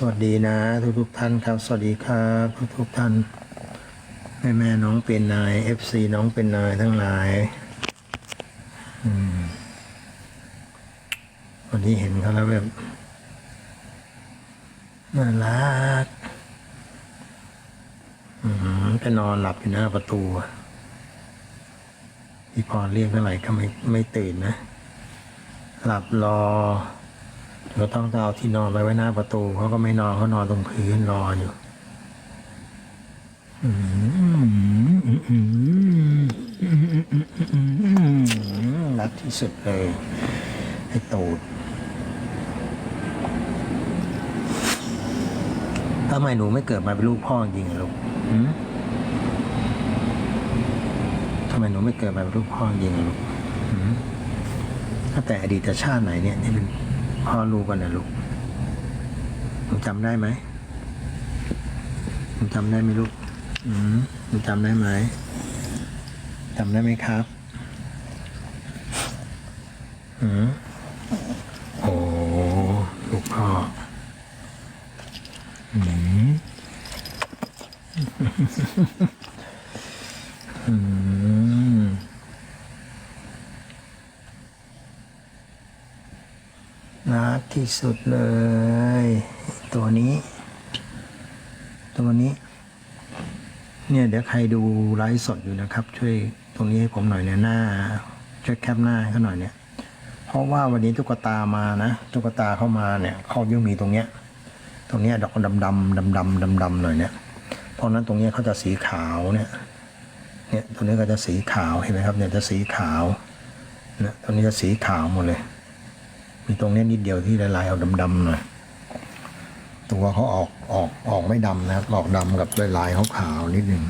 สวัสดีนะ ทุกทุกท่านครับ สวัสดีครับทุกทุกท่านแม่แม่น้องเป็นนายเอฟซีน้องเป็นนายทั้งหลายวันนี้เห็นเขาแล้วแบบน่ารักอืมไปนอนหลับอยู่หน้าประตูพี่พรเรียกเท่าไหร่ก็ไม่ไม่ตื่นนะ หลับรอ เราต้องเอาที่นอนไปไว้หน้าประตูเขาก็ไม่นอนเขานอนตรงพื้นรออยู่รักที่สุดเลยไอ้ตูดทำไมหนูไม่เกิดมาเป็นลูกพ่อจริงลูกทำไมหนูไม่เกิดมาเป็นลูกพ่อจริงลูกถ้าแต่อดีตชาติไหนเนี่ยที่เป็น พ่อลูกกันนะลูกหนูจำได้ไหมหนูจำได้ไหมลูก อืมหนูจำได้ไหมจำได้ไหมครับ อืมโอ้ลูกพ่อ อืมอืม รัก ที่สุดเลย ตัวนี้ ตัวนี้ เนี่ยเดี๋ยวใครดูไลฟ์สดอยู่นะครับ ช่วยตรงนี้ให้ผมหน่อยเนี่ยหน้าช่วยแคปหน้าเขาหน่อยเนี่ย เพราะว่าวันนี้ตุ๊กตามานะตุ๊กตาเข้ามาเนี่ยเขายังมีตรงเนี้ย ตรงเนี้ยดอกดำดำดำดำดำดำหน่อยเนี่ยเพราะนั้นตรงเนี้ยเขาจะสีขาวเนี่ยเนี่ยตรงนี้ก็จะสีขาวเห็นไหมครับเนี่ยจะสีขาวนี่ยตรงนี้จะสีขาวหมดเลย มีตรงนี้นิดเดียวที่ลายๆเอาดำๆหน่อยตัวเขาออกออกออกไม่ดำนะครับออกดำกับลายๆเขาขาวๆนิดหนึ่ง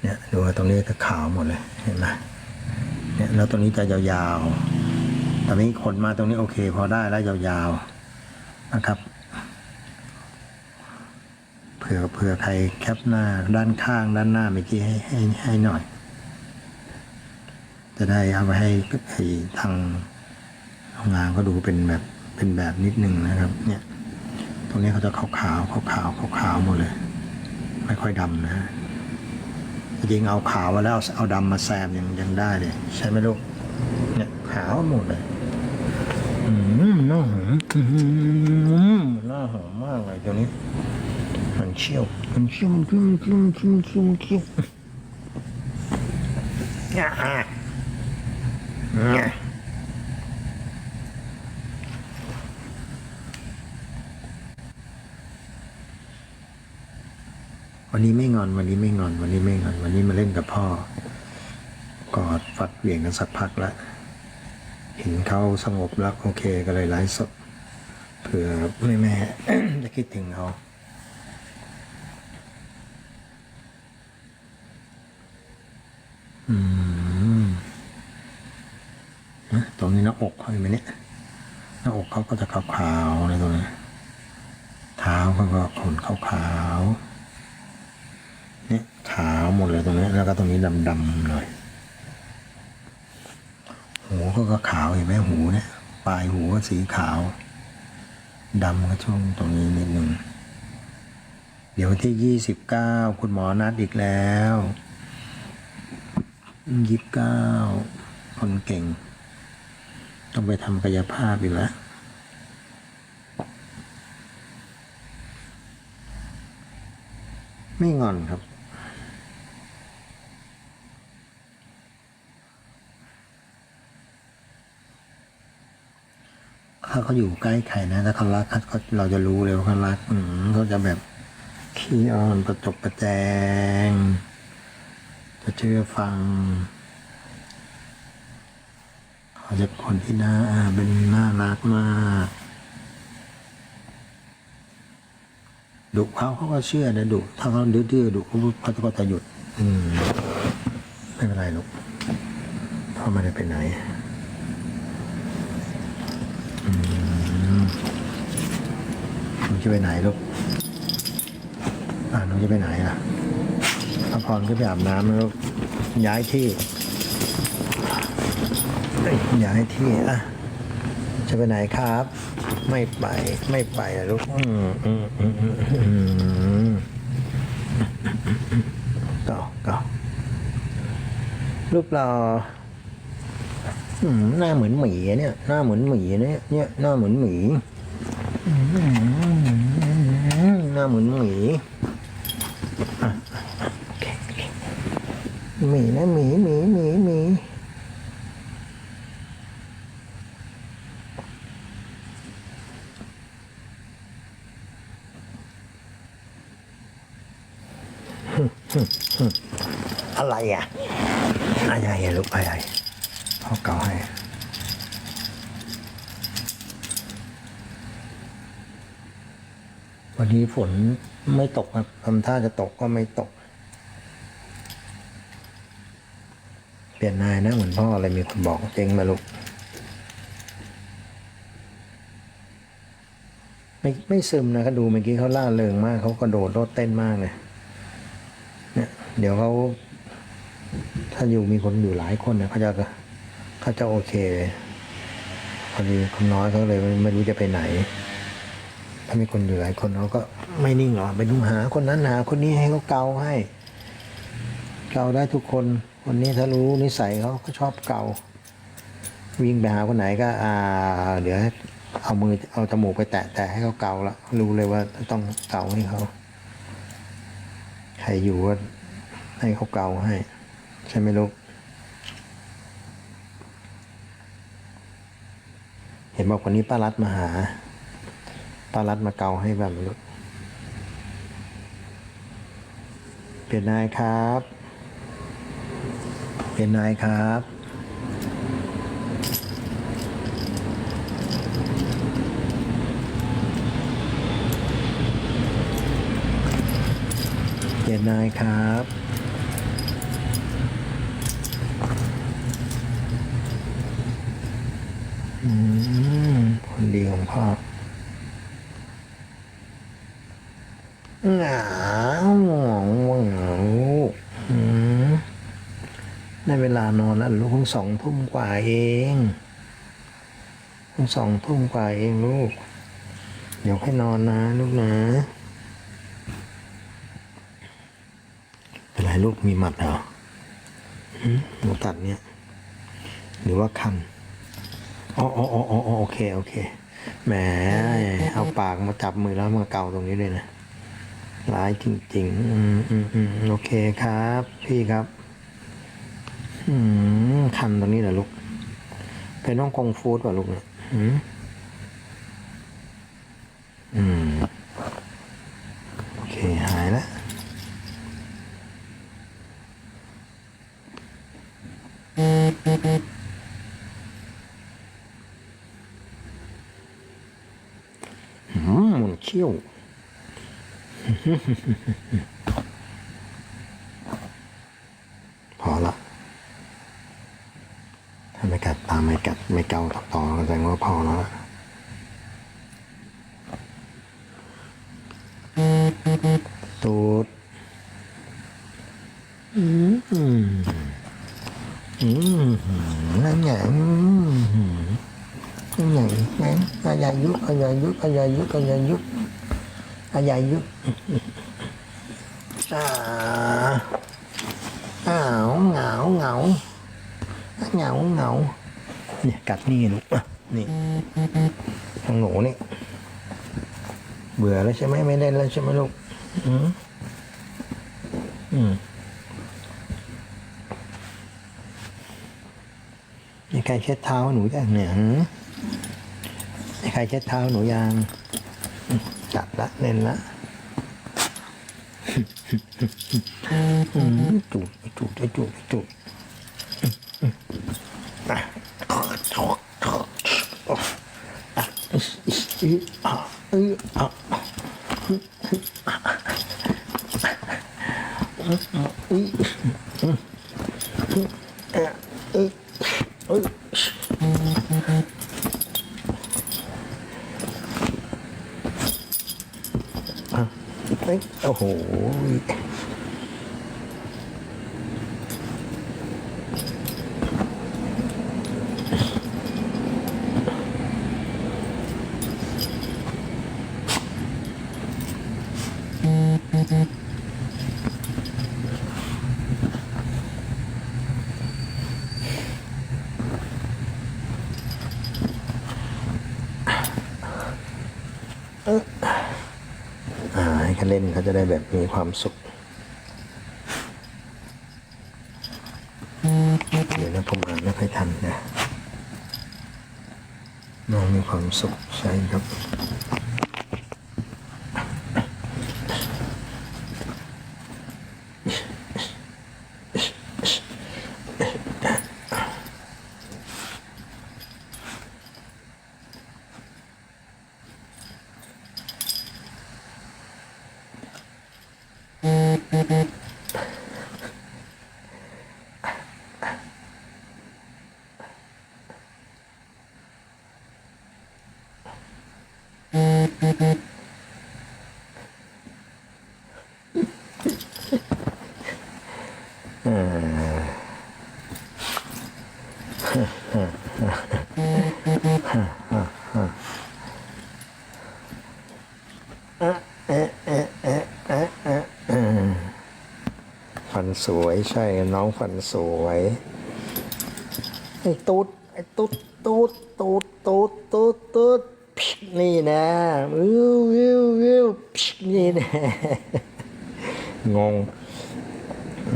เนี่ยดูว่าตรงนี้ก็ขาวหมดเลยเห็นไหมเนี่ยแล้วตรงนี้จะยาวๆต่นี้ขนมาตรงนี้โอเค พอได้แล้วยาวๆนะครับเผื่อเผื่อใครแคปหน้าด้านข้างด้านหน้าเมื่อกี้ให้ให้ให้หน่อย จะได้เอาไปให้ให้ทาง ทำงานก็ดูเป็นแบบเป็นแบบนิดนึงนะครับ เนี่ย ตรงนี้เขาจะขาวขาวขาวขาวขาวขาวหมดเลย ไม่ค่อยดำนะฮะจริงเอาขาวมาแล้วเอาดำมาแซมยังยังได้เลย ใช่ไหมลูกเนี่ยขาวหมดเลยอืมน่าหอมอืมน่าหอมมากเลยตัวนี้มันเชี่ยวมันเชี่ยวมันเชี่ยวมันเชี่ยวมันเชี่ยวมันเชี่ยวมันเชี่ยวเนี่ยอะเนี่ย วันนี้ไม่งอนวันนี้ไม่งอน วันนี้ไม่งอน วันนี้มาเล่นกับพ่อกอดฟัดเหวี่ยงกันสักพักแล้วเห็นเขาสงบแล้วโอเคก็เลยไลฟ์สดเผื่อแม่แม่จะคิดถึงเขาอืมนะตรงนี้หน้าอกเขาเห็นไหมเนี่ยหน้าอกเขาก็จะขาวๆเลยตรงนี้เท้าเขาก็ขนขาวๆ นี่ขาวหมดเลยตรงนี้แล้วก็ตรงนี้ดำๆหน่อยหูเขาก็ขาวเห็นไหมหูเนี่ยปลายหูก็สีขาวดำก็ช่วงตรงนี้นิดหนึ่งเดี๋ยวที่ยี่สิบเก้าคุณหมอนัดอีกแล้วยี่สิบเก้าคนเก่ง ต้องไปทำกายภาพอีกแล้วไม่งอนครับ ถ้าเขาอยู่ใกล้ใครนะถ้าเขารักเขาเราจะรู้เลยว่าเขารักอืมเขาจะแบบขี้อ่อนประจบประแจง จะเชื่อฟังเขาจะเป็นคนที่น่าเป็นน่ารักมากดุเขาเขาก็เชื่อนะดุถ้าเขาดื้อๆดุเขาก็จะหยุด อืมไม่เป็นไรลูกพ่อไม่ได้ไปไหน หนูจะไปไหนลูก อ่าหนูจะไปไหนอะพระพรก็ไปอาบน้ำแล้วลูกย้ายที่เอ้ยย้ายที่อะ จะไปไหนครับ ไม่ไป ไม่ไปอะลูก อืมอืมอืมอืมก็ก็รูปเรา หน้าเหมือนหมีเนี่ย หน้าเหมือนหมีเนี่ยเนี่ยหน้าเหมือนหมีหน้าเหมือนหมีหมีนะหมีหมีหมีหมีอะไรอะอะไรอะลูกอะไร พ่อเก่าให้วันนี้ฝนไม่ตกครับทำท่าจะตกก็ไม่ตก เปลี่ยนนายนะเหมือนพ่ออะไรมีคนบอกเจ๊งมาลูกไม่ไม่ซึมนะก็ดูเมื่อกี้เขาล่าเริงมากเขากระโดดโลดเต้นมากเลยเนี่ยเดี๋ยวเขาถ้าอยู่มีคนอยู่หลายคนเนี่ยเขาจะ เขาจะโอเคเลยพอดีคนน้อยเขาเลยไม่รู้จะไปไหน ถ้ามีคนอยู่หลายคนเขาก็ไม่นิ่งหรอกไปดูหาคนนั้นหาคนนี้ให้เขาเกาให้ เกาได้ทุกคนคนนี้ถ้ารู้นิสัยเขาก็ชอบเกาวิ่งไปหาคนไหนก็อ่า เดี๋ยวเอามือเอาจมูกไปแตะแตะให้เขาเกาละรู้เลยว่าต้องเกาให้เขาใครอยู่ก็ให้เขาเกาให้ ใช่ไหมลูก เห็นบอกวันนี้ป้ารัดมาหา ป้ารัดมาเกาให้แบบลูกเปลี่ยนนายครับ เปลี่ยนนายครับเปลี่ยนนายครับ คนดีของพ่อหงาเหงาเหงาอืมได้เวลานอนแล้วลูกเพิ่งสองทุ่มกว่าเองเพิ่งสองทุ่มกว่าเองลูก เดี๋ยวให้นอนนะลูกนะเป็นไรลูกมีหมัดเหรอหืมหนูตัดเนี่ย หรือว่าคัน อ๋ออ๋ออ๋ออ๋อโอเค โอเค แหม เอาปากมาจับมือแล้วมาเกาตรงนี้เลยนะ ร้ายจริง ๆ อืมอืมอืมโอเคครับ พี่ครับ อืมคันตรงนี้เหรอลูก เป็นน้องกงฟูดป่ะลูกเนี่ยอืม อืม โอเค หายแล้ว อืมมันเขี้ยว พอละ ถ้าไม่กัดตามไม่กัดไม่เกาต่อต่อแสดงว่าพอแล้วล่ะตูดอืมอืมอืมนั่นไงอื ม cái này nè a dài vuốt a dài vuốt a dài vuốt a dài vuốt a dài vuốt à ngạo ngạo ngạo ngạo ngạo nè cạch นี่ลูกอะนี่ของหนูนี่ เบื่อแล้วใช่ไหมไม่เล่นแล้วใช่ไหมลูก อืมอืมมีใครเช็ดเท้าหนูจ้ะเนี่ยหือใครเช็ดเท้าหนูยังอืม จัดละเน้นละจุดจุดจุดจุดอะอะอีอะอีอะอีอะอีอี เอ้ยโอ้โห อ เล่นเขาจะได้แบบมีความสุข เดี๋ยวนะผมอ่านไม่ค่อยทันนะน้องมีความสุขใช่ครับ ฟันสวยใช่น้องฟันสวย ไอ้ตุ๊ดไอ้ตุ๊ดตุ๊ดตุ๊ดตุ๊ดตุ๊ดตุ๊ดนี่นะวิววิววิวพิกนี่นะ งง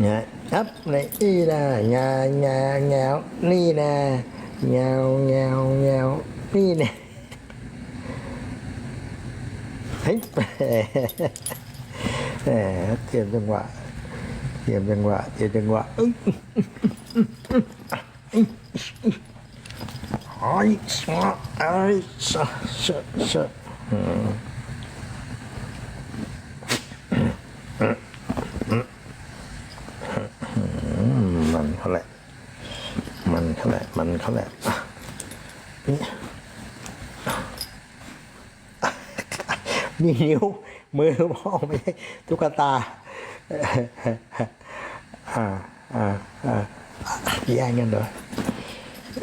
เนี่ยอัพในนี่นะงาเงาเงานี่นะเงาเงาเงานี่นะเฮ้ย แหมเตรียมจังหวะ เตรียมจังหวะ เตรียมจังหวะอึ้งไอ้ชะไอ้ชะชะชะมมันเขาแหละ มันเขาแหละ มันเขาแหละอะนี่นี่นิ้ว มือพ่อไม่ใช่ตุ๊กตาอ่าอ่าอ่าแย่งกันเหรอ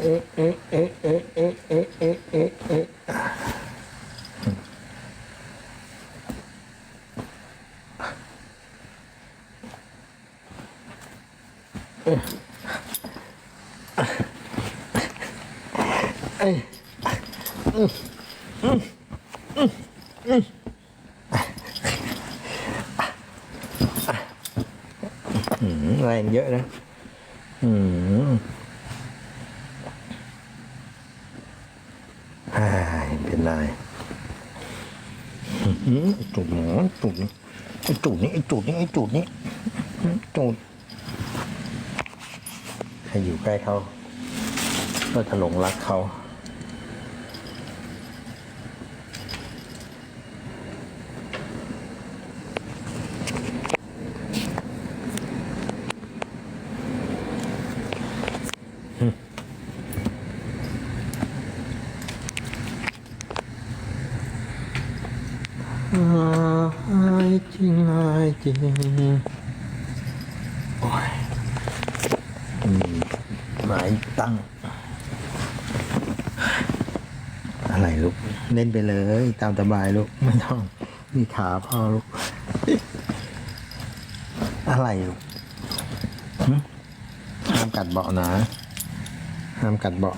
เอ๊ะเอ๊ะเอ๊ะเอ๊ะเอ๊ะเอ๊ะเอ๊ะเอ๊ะเอ๊ะอืมแรง เยอะนะ อืมอ่าเป็นไรอื้อหือไอ้จุดหนอจุดนี้ไอ้จุดนี้ไอ้จุดนี้ไอ้จุดนี้อื้อจุดใครอยู่ใกล้เขา ก็จะหลงรักเขา อายจริงอายจริงโอ้ยอืมหมายตั้ง อะไรลูก เล่นไปเลย ตามสบายลูก ไม่ต้องมีขาพ่อลูก อะไรลูกห้ามกัดเบาะนะห้ามกัดเบาะ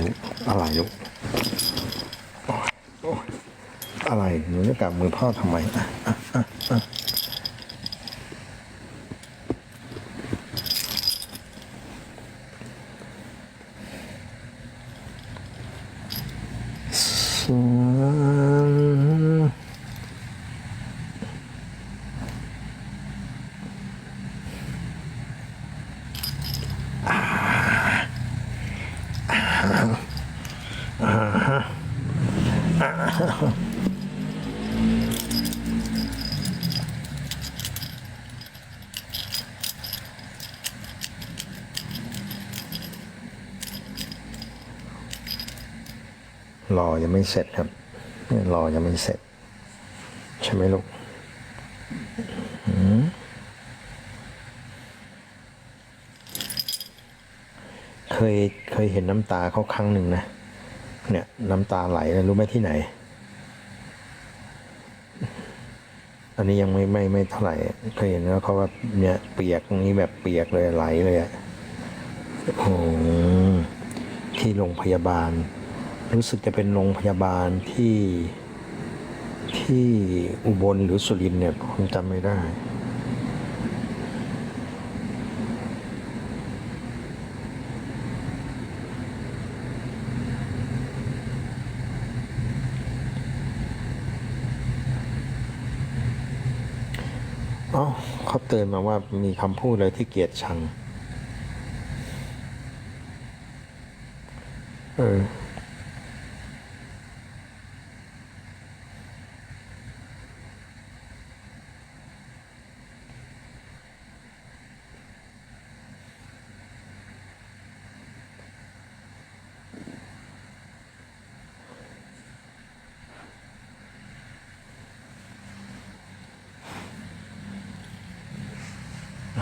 ลูกอะไรลูกโอ้ยอะไรหนูจะกลับมือพ่อทำไมอะอะอะ รอยังไม่เสร็จครับเนี่ยรอยังไม่เสร็จ ใช่ไหมลูกเคยเคยเห็นน้ำตาเขาครั้งหนึ่งนะ เนี่ย น้ำตาไหลเลยรู้ไหมที่ไหน อันนี้ยังไม่ไม่ไม่เท่าไหร่ เคยเห็นแล้วเขาว่าเนี่ยเปียกตรงนี้แบบเปียกเลยไหลเลยอะโอ้โหที่โรงพยาบาล รู้สึกจะเป็นโรงพยาบาลที่ที่อุบลหรือสุรินเนี่ยผมจำไม่ได้ อ๋อเขาเตือนมาว่ามีคำพูดอะไรที่เกลียดชัง เออ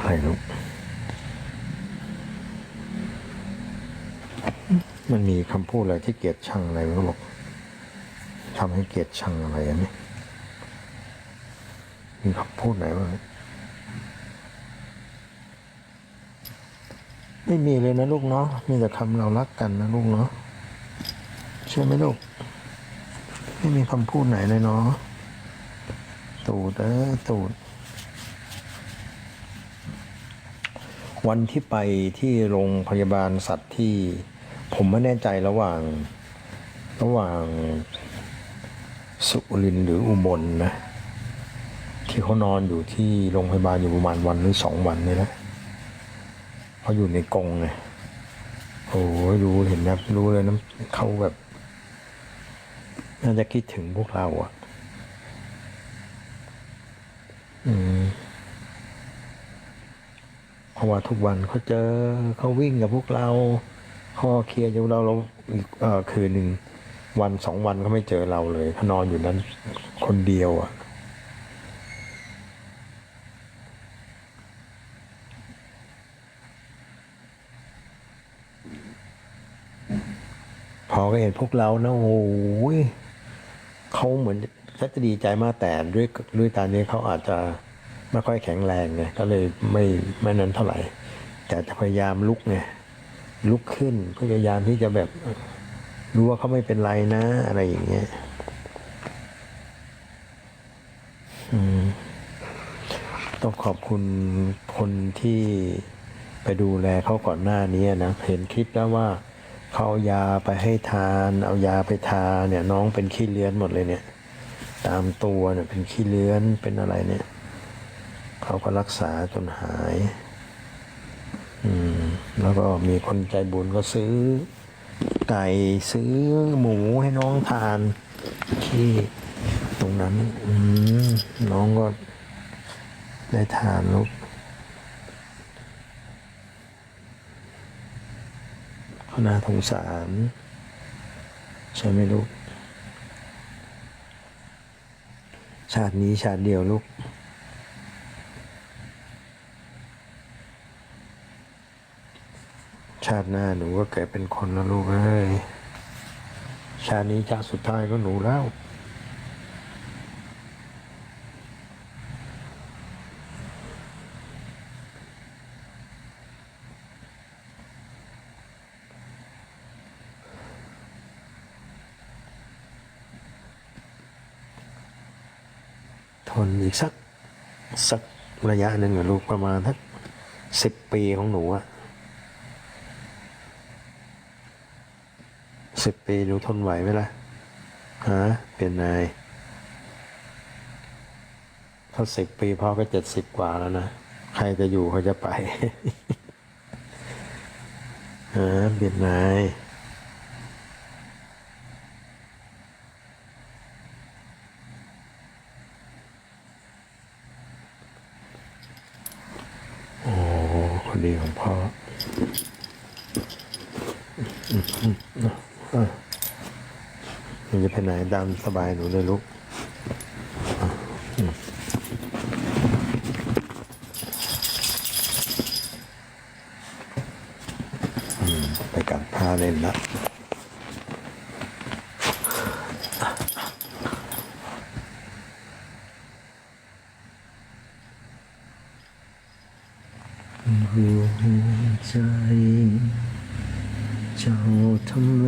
อะไรลูก มันมีคำพูดอะไรที่เกลียดชังอะไรไม่รู้หรอกทำให้เกลียดชังอะไรอันนี้มีคำพูดไหนบ้างไม่มีเลยนะลูกเนาะ มีแต่คำเรารักกันนะลูกเนาะใช่ไหมลูก ไม่มีคำพูดไหนเลยเนาะตูดเออตูด วันที่ไปที่โรงพยาบาลสัตว์ที่ผมไม่แน่ใจระหว่างระหว่างสุรินหรืออุบลนะ ที่เขานอนอยู่ที่โรงพยาบาลอยู่ประมาณวันหรือสองวันนี่นะเขาอยู่ในกรงไงโอ้ยรู้เห็นนะรู้เลยนะเขาแบบ น่าจะคิดถึงพวกเราอะ่ะ อืม ว่าทุกวันเขาเจอเขาวิ่งกับพวกเราเขาเคลียร์อยู่เราเราอีกคืนหนึ่งวันสองวันเขาไม่เจอเราเลยเขานอนอยู่นั้นคนเดียวอะพอก็เห็นพวกเรานะโอ้ยเขาเหมือนจะดีใจมากแต่ด้วยด้วยตอนนี้เขาอาจจะ ไม่ค่อยแข็งแรงไงก็เลยไม่ไม่นั้นเท่าไหร่ แต่จะพยายามลุกไงลุกขึ้นพยายามที่จะแบบรู้ว่าเขาไม่เป็นไรนะ อะไรอย่างเงี้ยต้องขอบคุณคนที่ไปดูแลเขาก่อนหน้านี้นะเห็นคลิปแล้วว่าเขาเอายาไปให้ทาน เอายาไปทาเนี่ย น้องเป็นขี้เลื้อนหมดเลยเนี่ย ตามตัวเนี่ยเป็นขี้เลื้อนเป็นอะไรเนี่ย เขาก็รักษาจนหาย อืม แล้วก็มีคนใจบุญก็ซื้อ ไก่ซื้อหมูให้น้องทาน ที่ตรงนั้น อืม น้องก็ได้ทานลูกเขาน่าสงสารใช่ไหมลูก ชาตินี้ชาติเดียวลูก ชาติหน้าหนูก็เกิดเป็นคนนะลูกเอ้ย ชาตินี้ชาติสุดท้ายก็หนูแล้วทนอีกสัก สักระยะหนึ่งอะลูกประมาณทักสิบปีของหนูอะ สิบปีหนูทนไหวไหมล่ะฮะเป็นนายถ้าสิบปีพ่อก็เจ็ดสิบกว่าแล้วนะ ใครจะอยู่เขาจะไปฮะเป็นนาย โอ้คนดีของพ่ออืมอืมอะอะ หนูจะ ไหนตามสบายหนูเลยลูกอืมไปกับผ้าเล่นละหัวใจ เจ้าทำเมื่